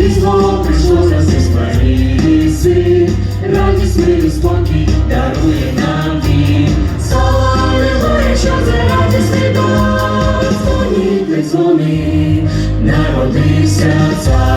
Різдво прийшло за сісмаріси, радість мирі спокій дарує нам він. Солило, що за радість не дав, дзвони, народився цар.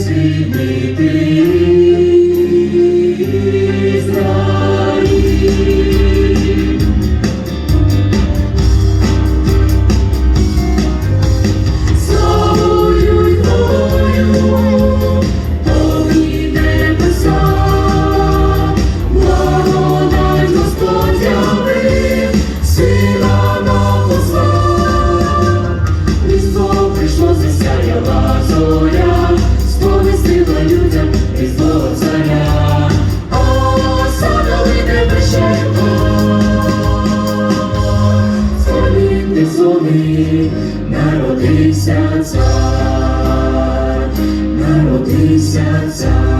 звільнити. коли народився цар, народився цар.